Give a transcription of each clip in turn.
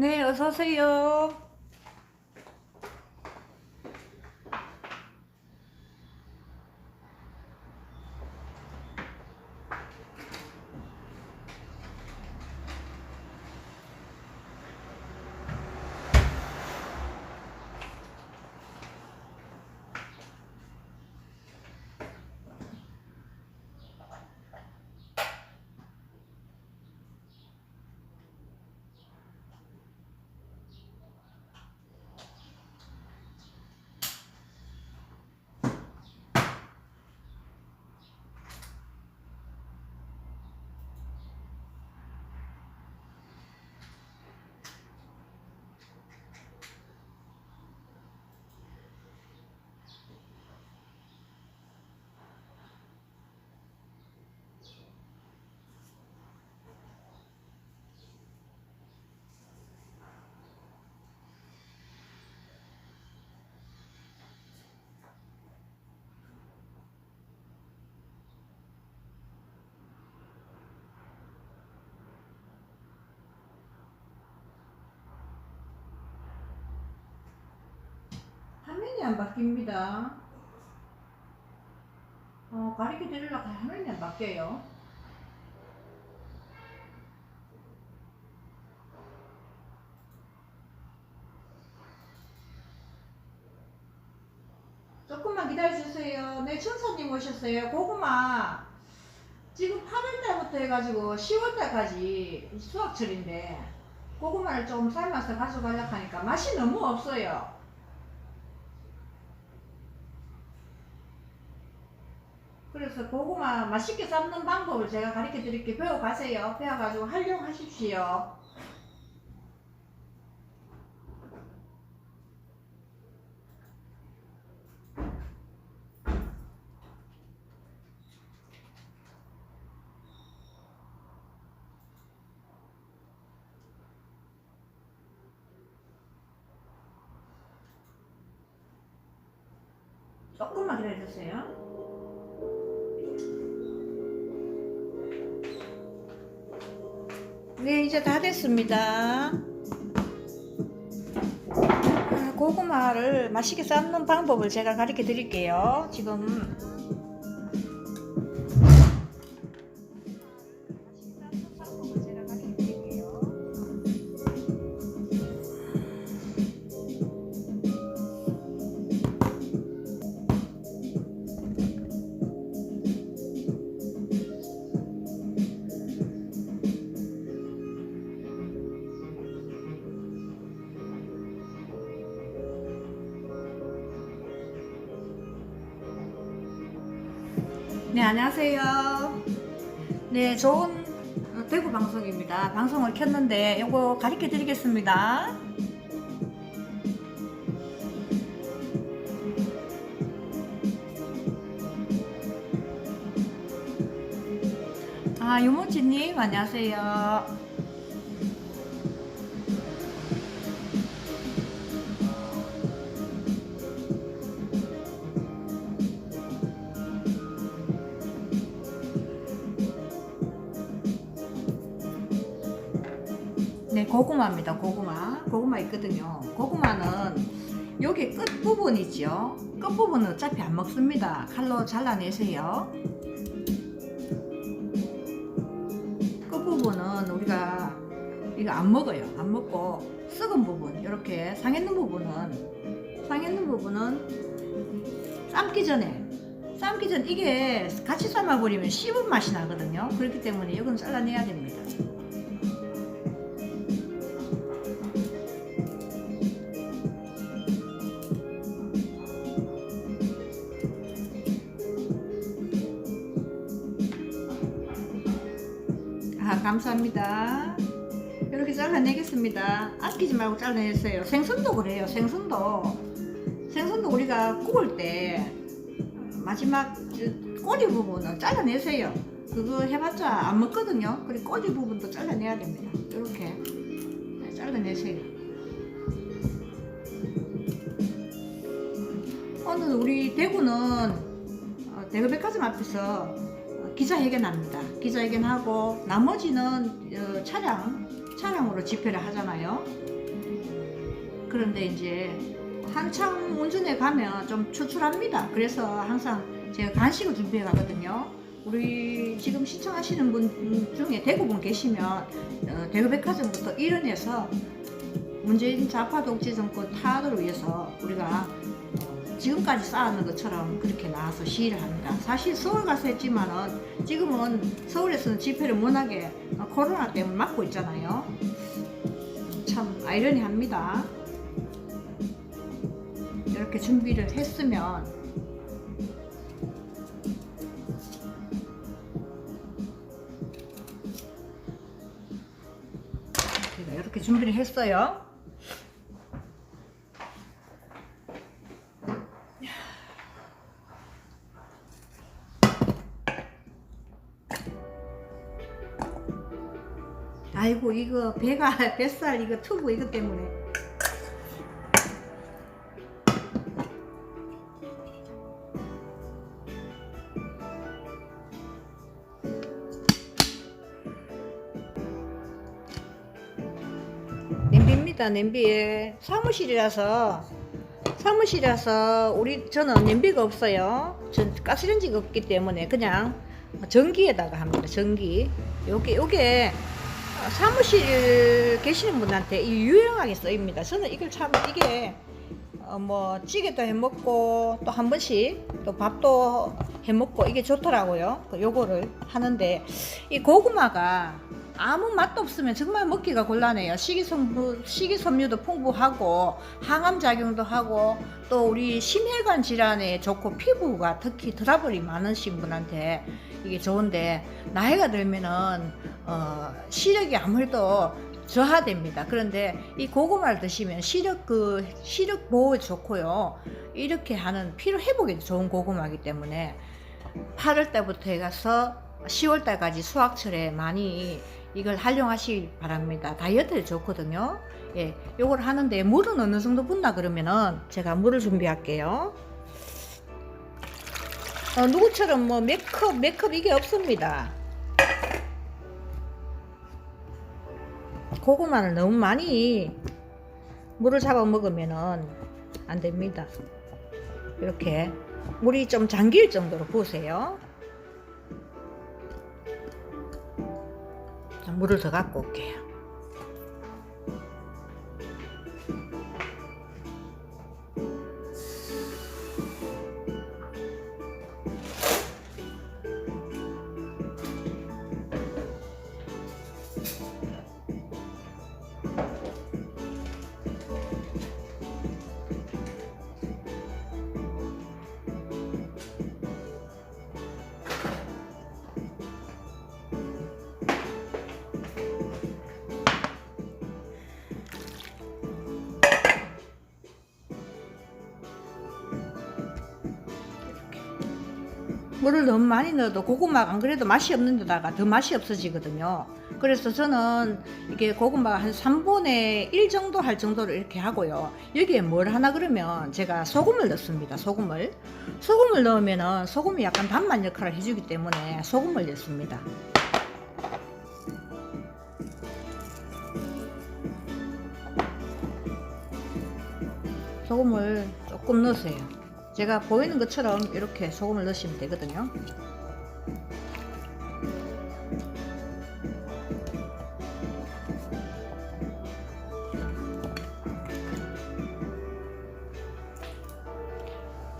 네, 어서 오세요. 화면이 안 바뀝니다. 어, 가르쳐 드리려고 화면이 안 바뀌어요. 조금만 기다려주세요. 네, 천사님 오셨어요. 고구마. 지금 8월달부터 해가지고 10월달까지 수확철인데 고구마를 좀 삶아서 가져가려고 하니까 맛이 너무 없어요. 그래서 고구마 맛있게 삶는 방법을 제가 가르쳐 드릴게요. 배워가세요. 배워가지고 활용하십시오. 조금만 기다려주세요. 네, 이제 다 됐습니다. 아, 고구마를 맛있게 삶는 방법을 제가 가르쳐 드릴게요. 지금 네, 안녕하세요. 네, 좋은 어, 대구 방송입니다. 방송을 켰는데 이거 가르쳐 드리겠습니다. 아, 유모치님, 안녕하세요. 고구마입니다. 고구마. 고구마 있거든요. 고구마는 여기 끝 부분 있죠. 끝 부분은 어차피 안 먹습니다. 칼로 잘라내세요. 끝 부분은 우리가 이거 안 먹어요. 안 먹고 썩은 부분, 이렇게 상했는 부분은 상했는 부분은 삶기 전에 삶기 전 이게 같이 삶아버리면 씹은 맛이 나거든요. 그렇기 때문에 이건 잘라내야 됩니다. 감사합니다. 이렇게 잘라내겠습니다. 아끼지 말고 잘라내세요. 생선도 그래요. 생선도. 생선도 우리가 구울 때 마지막 저 꼬리 부분은 잘라내세요. 그거 해봤자 안 먹거든요. 그리고 꼬리 부분도 잘라내야 됩니다. 이렇게 네, 잘라내세요. 오늘 우리 대구는 어, 대구백화점 앞에서 어, 기자회견합니다. 기자회견하고 나머지는 어, 차량 차량으로 집회를 하잖아요. 그런데 이제 한참 운전해 가면 좀 추출합니다. 그래서 항상 제가 간식을 준비해 가거든요. 우리 지금 시청하시는 분 중에 대구분 계시면 어, 대구백화점부터 일원해서 문재인 좌파 독재 정권 타악을 위해서 우리가 어, 지금까지 쌓아놓은 것처럼 그렇게 나와서 시위를 합니다. 사실 서울 가서 했지만은 지금은 서울에서는 집회를 어, 코로나 때문에 막고 있잖아요. 참 아이러니합니다. 이렇게 준비를 했으면 제가 이렇게 준비를 했어요. 아이고 이거 배가 뱃살 이거 투브 이거 때문에. 냄비입니다 냄비에 사무실이라서 사무실이라서 우리 저는 냄비가 없어요. 전 가스레인지가 없기 때문에 그냥 전기에다가 합니다 전기. 요게 요게 사무실 계시는 분한테 이 유용하게 쓰입니다. 저는 이걸 참 이게 어, 뭐 찌개도 해 먹고 또 한 번씩 또 밥도 해 먹고 이게 좋더라고요. 그 요거를 하는데 이 고구마가 아무 맛도 없으면 정말 먹기가 곤란해요. 식이섬유, 식이섬유도 풍부하고 항암 작용도 하고 또 우리 심혈관 질환에 좋고 피부가 특히 트러블이 많으신 분한테 이게 좋은데 나이가 들면은 어, 시력이 아무래도 저하됩니다. 그런데 이 고구마를 드시면 시력 그 시력 보호에 좋고요. 이렇게 하는 피로 회복에 좋은 고구마이기 때문에 8월 달부터 해가서 10월 달까지 수확철에 많이 이걸 활용하시기 바랍니다. 다이어트에 좋거든요. 예, 요걸 하는데 물은 어느 정도 붓나 그러면은 제가 물을 준비할게요. 어, 누구처럼 뭐 몇 컵, 몇 컵 이게 없습니다. 고구마를 너무 많이 물을 잡아 먹으면은 안 됩니다. 이렇게 물이 좀 잠길 정도로 부으세요. 물을 더 갖고 올게요. 물을 너무 많이 넣어도 고구마가 안 그래도 맛이 없는 데다가 더 맛이 없어지거든요. 그래서 저는 이게 고구마가 한 3분의 1 정도 할 정도로 이렇게 하고요. 여기에 뭘 하나 그러면 제가 소금을 넣습니다. 소금을. 소금을 넣으면은 소금이 약간 단맛 역할을 해주기 때문에 소금을 넣습니다. 소금을 조금 넣으세요. 제가 보이는 것처럼 이렇게 소금을 넣으시면 되거든요.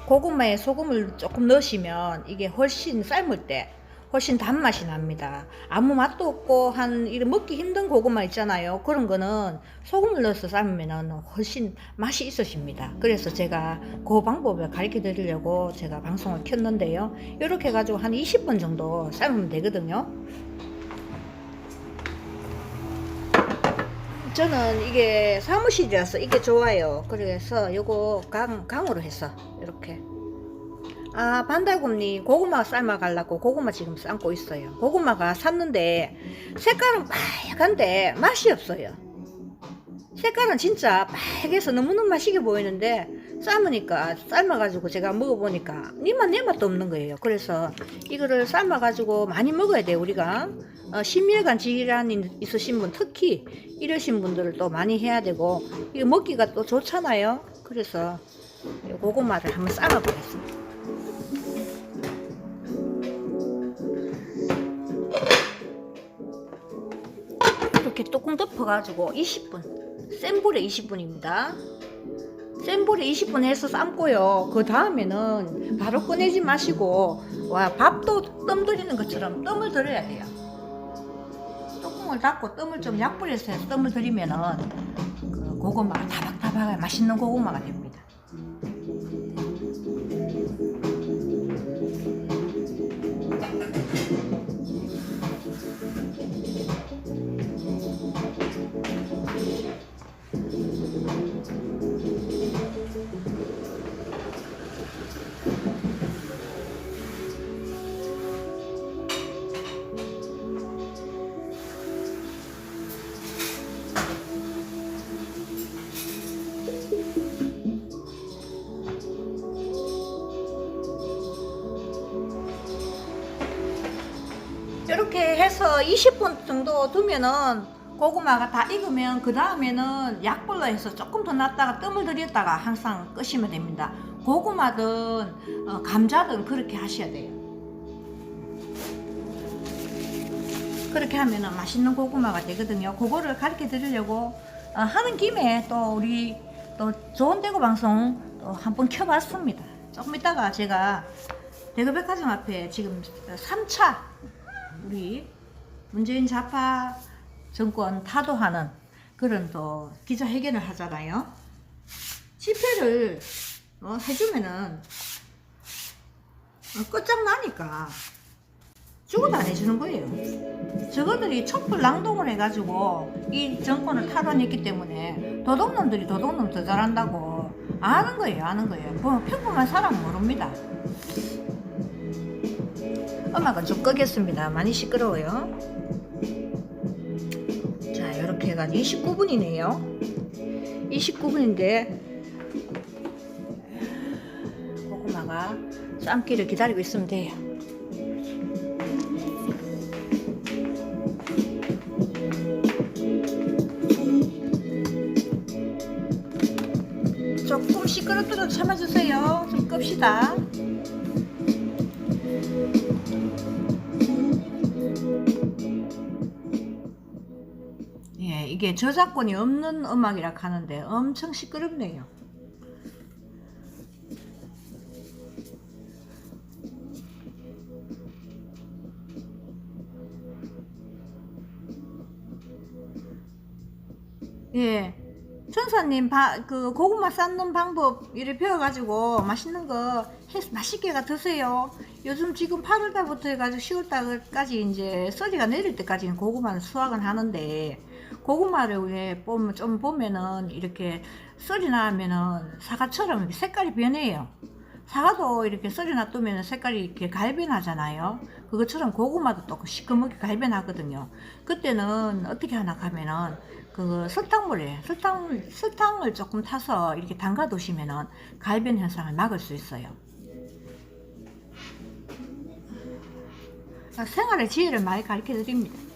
고구마에 소금을 조금 넣으시면 이게 훨씬 삶을 때 훨씬 단맛이 납니다. 아무 맛도 없고 한 이런 먹기 힘든 고구마 있잖아요. 그런 거는 소금을 넣어서 삶으면 훨씬 맛이 있으십니다. 그래서 제가 그 방법을 가르쳐 드리려고 제가 방송을 켰는데요. 이렇게 해가지고 한 20분 정도 삶으면 되거든요. 저는 이게 사무실이라서 이게 좋아요. 그래서 요거 강, 강으로 해서 이렇게 아 반달곰니 고구마 삶아 가려고 고구마 지금 삶고 있어요 고구마가 샀는데 색깔은 빨간데 맛이 없어요 색깔은 진짜 빨개서 너무너무 맛있게 보이는데 삶으니까 삶아가지고 제가 먹어보니까 니만 내 맛도 없는 거예요. 그래서 이거를 삶아가지고 많이 먹어야 돼요. 우리가 어, 심혈관 질환이 있으신 분 특히 이러신 분들을 또 많이 해야 되고 이거 먹기가 또 좋잖아요. 그래서 이 고구마를 한번 삶아보겠습니다. 이렇게 뚜껑 덮어가지고 20분. 센 불에 20분입니다. 센 불에 20분 해서 삶고요. 그 다음에는 바로 꺼내지 마시고 와 밥도 뜸 들이는 것처럼 뜸을 들여야 돼요. 뚜껑을 닫고 뜸을 좀 약불에서 해서 뜸을 들이면은 그 고구마가 다박다박하게 맛있는 고구마가 됩니다 이렇게 해서 20분 정도 두면은 고구마가 다 익으면 그 다음에는 약불로 해서 조금 더 놨다가 뜸을 들였다가 항상 끄시면 됩니다. 고구마든 어, 감자든 그렇게 하셔야 돼요. 그렇게 하면은 맛있는 고구마가 되거든요. 그거를 가르쳐 드리려고 어, 하는 김에 또 우리 또 좋은 대구 방송 또 한번 켜봤습니다. 조금 이따가 제가 대구백화점 앞에 지금 3차 우리 문재인 좌파 정권 타도하는 그런 또 기자회견을 하잖아요. 집회를 어, 해주면은 어, 끝장나니까 죽어도 안 해주는 거예요. 저거들이 촛불 낭동을 해가지고 이 정권을 탈환했기 때문에 도둑놈들이 도둑놈 더 잘한다고 아는 거예요, 아는 거예요. 뭐 평범한 사람은 모릅니다. 음악은 좀 끄겠습니다. 많이 시끄러워요. 자, 이렇게 해가지고 29분이네요. 29분인데 고구마가 삶기를 기다리고 있으면 돼요. 조금 시끄럽더라도 참아주세요. 좀 끕시다. 이게 저작권이 없는 음악이라 하는데 엄청 시끄럽네요. 예. 천사님, 바, 그, 고구마 삶는 방법, 이렇게 배워가지고, 맛있는 거, 해, 맛있게 가 드세요. 요즘 지금 8월달부터 해가지고 10월달까지 이제 썰이가 내릴 때까지는 고구마는 수확은 하는데, 고구마를 왜 보면, 좀 보면은, 이렇게 썰이 나면은 사과처럼 색깔이 변해요. 사과도 이렇게 썰이 놔두면 색깔이 이렇게 갈변하잖아요. 그것처럼 고구마도 또 시커멓게 갈변하거든요. 그때는 어떻게 하나 하면은 그 설탕물에 설탕 설탕을 조금 타서 이렇게 담가 두시면은 갈변 현상을 막을 수 있어요. 아, 생활의 지혜를 많이 가르쳐 드립니다.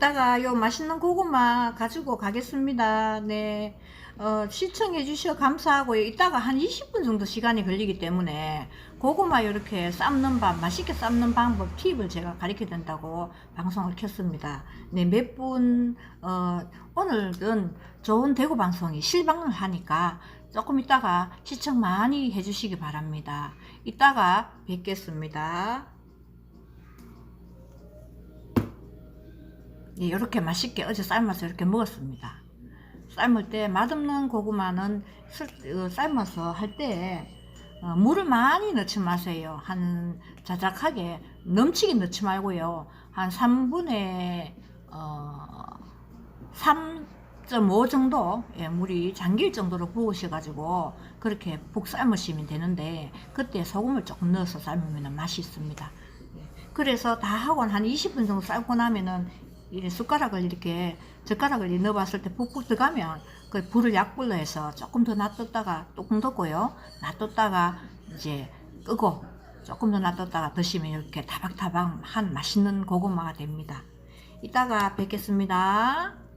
이따가 요 맛있는 고구마 가지고 가겠습니다. 네. 어, 시청해 주셔 감사하고 이따가 한 20분 정도 시간이 걸리기 때문에 고구마 이렇게 삶는 밥 맛있게 삶는 방법 팁을 제가 가르쳐 드린다고 방송을 켰습니다. 네, 몇분 어, 오늘은 좋은 대구 방송이 실방을 하니까 조금 이따가 시청 많이 해주시기 바랍니다. 이따가 뵙겠습니다. 네, 이렇게 맛있게 어제 삶아서 이렇게 먹었습니다. 삶을 때 맛없는 고구마는 슬- 어, 삶아서 할때 어, 물을 많이 넣지 마세요. 한 자작하게 넘치게 넣지 말고요. 한 3분의 어, 3.5 정도 예, 물이 잠길 정도로 부으셔가지고 그렇게 푹 삶으시면 되는데 그때 소금을 조금 넣어서 삶으면 맛이 있습니다. 예, 그래서 다 하고 한 20분 정도 삶고 나면은 이 숟가락을 이렇게 젓가락을 넣어봤을 때 푹푹 들어가면 그 불을 약불로 해서 조금 더 놔뒀다가 조금 뒀고요. 놔뒀다가 이제 끄고 조금 더 놔뒀다가 드시면 이렇게 타박타박한 맛있는 고구마가 됩니다. 이따가 뵙겠습니다